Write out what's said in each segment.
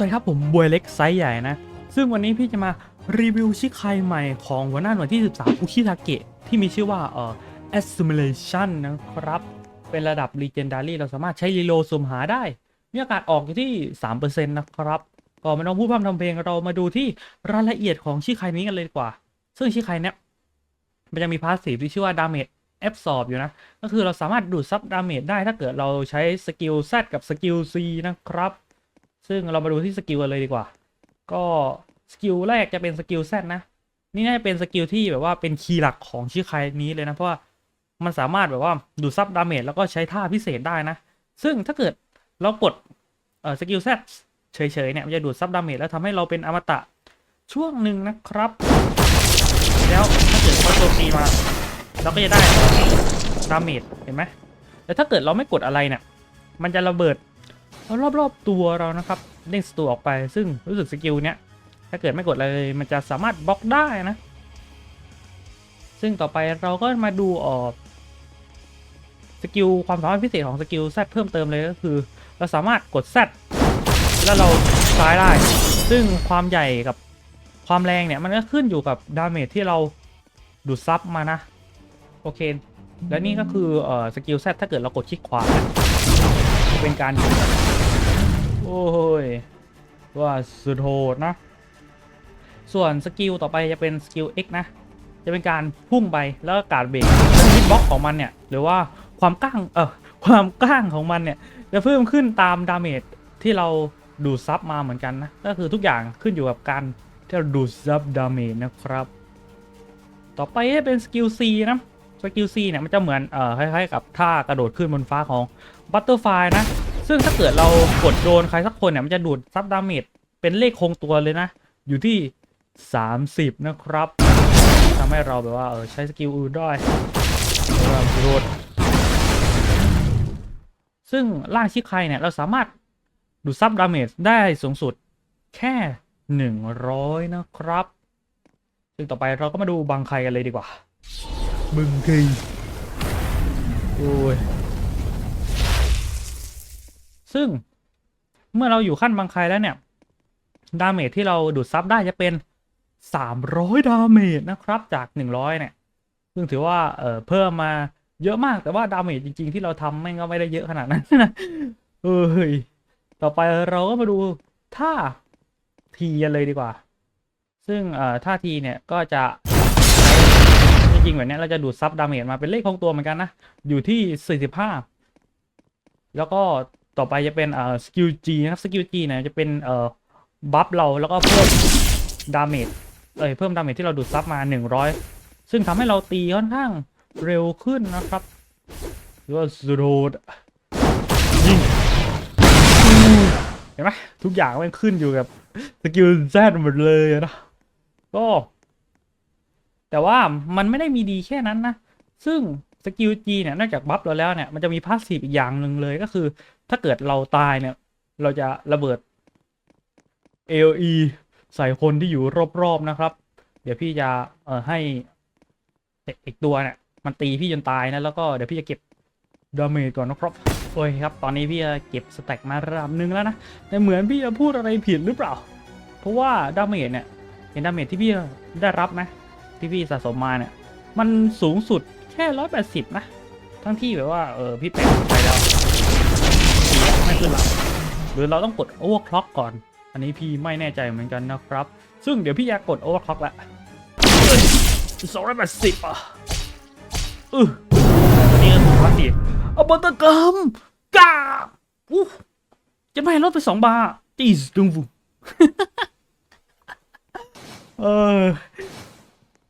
สวัสดีครับผมบวยเล็กไซส์ใหญ่นะ ซึ่งวันนี้พี่จะมารีวิวชิคายใหม่ของหัวหน้าหน่วยที่ 13 อุคิทาเกะที่มีชื่อว่าเอ่อ assimilation นะครับ เป็นระดับ legendary เราสามารถใช้รีโลสุมหาได้ มีโอกาสออกอยู่ที่ 3%นะครับ ก็ไม่ต้องพูดพร่ำทำเพลงเรามาดูที่รายละเอียดของชิคายนี้กันเลยดีกว่า ซึ่งชิคายเนี้ยมันจะมีพาสซีฟที่ชื่อว่า damage absorb อยู่นะ ก็คือเราสามารถดูดซับดาเมจได้ถ้าเกิดเราใช้สกิล Z กับสกิล C นะครับ ซึ่งเรามาดูที่สกิลกันเลยดีกว่า ก็สกิลแรกจะเป็นสกิล Z นะ นี่น่าจะเป็นสกิลที่แบบว่าเป็นคีย์หลักของชื่อใครนี้เลยนะ เพราะว่ามันสามารถแบบว่าดูดซับดาเมจแล้วก็ใช้ท่าพิเศษได้นะ ซึ่งถ้าเกิดเรากดเอ่อสกิล Z เฉยๆเนี่ยมันจะดูดซับดาเมจแล้วทำให้เราเป็นอมตะช่วงหนึ่งนะครับ แล้วถ้าเกิดเขาโจมตีมา เราก็จะได้ดาเมจเห็นไหมแต่ถ้าเกิดเราไม่กดอะไรเนี่ยมันจะระเบิด รอบๆตัวเรานะครับเด้งสตูออกไปซึ่งรู้สึกสกิลเนี้ยถ้าเกิดไม่กดเลยมันจะสามารถบล็อกได้นะ ซึ่งต่อไปเราก็มาดูออกสกิลความสามารถพิเศษของสกิล Z เพิ่มเติมเลยก็คือ เราสามารถกด Z แล้วเราซ้ายได้ ซึ่งความใหญ่กับความแรงเนี่ย มันก็ขึ้นอยู่กับดาเมจที่เราดูดซับมานะ โอเค และนี่ก็คือเอ่อสกิล Z ถ้าเกิดเรากดคลิกขวา เป็นการ โอ้ย ว่าสุดโหดนะ ส่วนสกิลต่อไปจะเป็นสกิล X นะ จะเป็นการพุ่งไปแล้วก็การเบรกฮิตบ็อกของมันเนี่ย หรือว่าความก้างเออความก้างของมันเนี่ย จะเพิ่มขึ้นตามดาเมจที่เราดูดซับมาเหมือนกันนะ ก็คือทุกอย่างขึ้นอยู่กับการที่เราดูดซับดาเมจนะครับ ต่อไปจะเป็นสกิล C นะสกิล C เนี่ยมันจะเหมือนเอ่อคล้ายๆกับท่ากระโดดขึ้นบนฟ้าของบัตเตอร์ไฟนะ ซึ่งถ้าเกิดเรากดโดนใครสักคนเนี่ยมันจะดูดซับดาเมจเป็นเลขคงตัวเลยนะ อยู่ที่ 30 นะครับทำให้เราแบบว่าเออใช้สกิลอื่นได้เราโดดซึ่งล่างชิคไคเนี่ยเราสามารถดูดซับดาเมจได้สูงสุดแค่ 100 นะครับ ซึ่งต่อไปเราก็มาดูบางใครกันเลยดีกว่าบึงคีโอ้ย ซึ่งเมื่อเราอยู่ขั้นบางใครแล้วเนี่ย ดาเมจที่เราดูดซับได้จะเป็น 300 ดาเมจนะครับ จาก 100 เนี่ย ซึ่งถือว่าเออเพิ่มมาเยอะมากแต่ว่าดาเมจจริง ๆ ที่เราทำแม่งก็ไม่ได้เยอะขนาดนั้นนะเออเฮ้ยต่อไปเราก็มาดูท่าทีกันเลยดีกว่า ซึ่งเอ่อท่าทีเนี่ยก็จะจริงๆแบบนี้เราจะดูดซับดาเมจมาเป็นเลขคงตัวเหมือนกันนะ อยู่ที่ 45 แล้วก็ ต่อไปจะเป็นเอ่อสกิล G นะครับสกิล G เนี่ยจะเป็นเอ่อบัฟเราแล้วก็เพิ่มดาเมจเอ้ยเพิ่มดาเมจที่เราดูดซับมา 100 ซึ่งทำให้เราตีค่อนข้างเร็วขึ้นนะครับหรือว่าสุดโหดยิงเห็นไหมทุกอย่างมันขึ้นอยู่กับสกิล Z หมดเลยนะก็ แต่ว่ามันไม่ได้มีดีแค่นั้นนะ ซึ่ง สกิล G เนี่ยนอกจากบัฟเราแล้วเนี่ยมันจะมีพาสซีฟอีกอย่างหนึ่งเลยก็คือ ถ้าเกิดเราตายเนี่ย เราจะระเบิด AOE ใส่คนที่อยู่รอบๆนะครับ เดี๋ยวพี่จะเอ่อให้อีกตัวเนี่ยมันตีพี่จนตายนะแล้วก็เดี๋ยวพี่จะเก็บดาเมจก่อนนะครับโอ้ยครับ ตอนนี้พี่จะเก็บสแต็กมาระดับหนึ่งแล้วนะแต่เหมือนพี่จะพูดอะไรผิดหรือเปล่า เพราะว่าดาเมจเนี่ยเห็นดาเมจที่พี่ได้รับนะที่พี่สะสมมาเนี่ย มันสูงสุด ค่ร้อยแปดสิบนะ ทั้งที่แบบว่า เออ พี่แปะไปแล้วไม่ขึ้นหรอกหรือเราต้องกดโอเวอร์คล็อกก่อน อันนี้พี่ไม่แน่ใจเหมือนกันนะครับ ซึ่งเดี๋ยวพี่จะกกดโอเวอร์คล็อกละสองร้อยแปดสิบอะอืออนนี้ก็ถูกพาสซีฟเอาบัตกรรมกาอู้จะไม่ลดไปสองบาทจีสดุงฟูเออ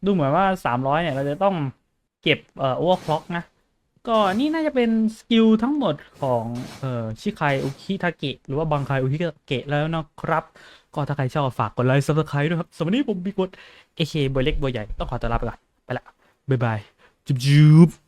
ดูเหมือนว่า300เนี่ย เราจะต้อง ก็บเอ่อโอเวอร์คล็อกนะ ก็นี่น่าจะเป็นสกิลทั้งหมดของเอ่อชิคายอุคิทาเกะหรือว่าบังคายอุคิทาเกะแล้วนะครับ ก็ถ้าใครชอบฝากกดไลค์ซับสไครต์ด้วยครับสำหรับวันนี้ผมบีกดเอเคบอยเล็กบอยใหญ่ต้องขอตัวลาไปก่อนไปละบ๊ายบายจุ๊บ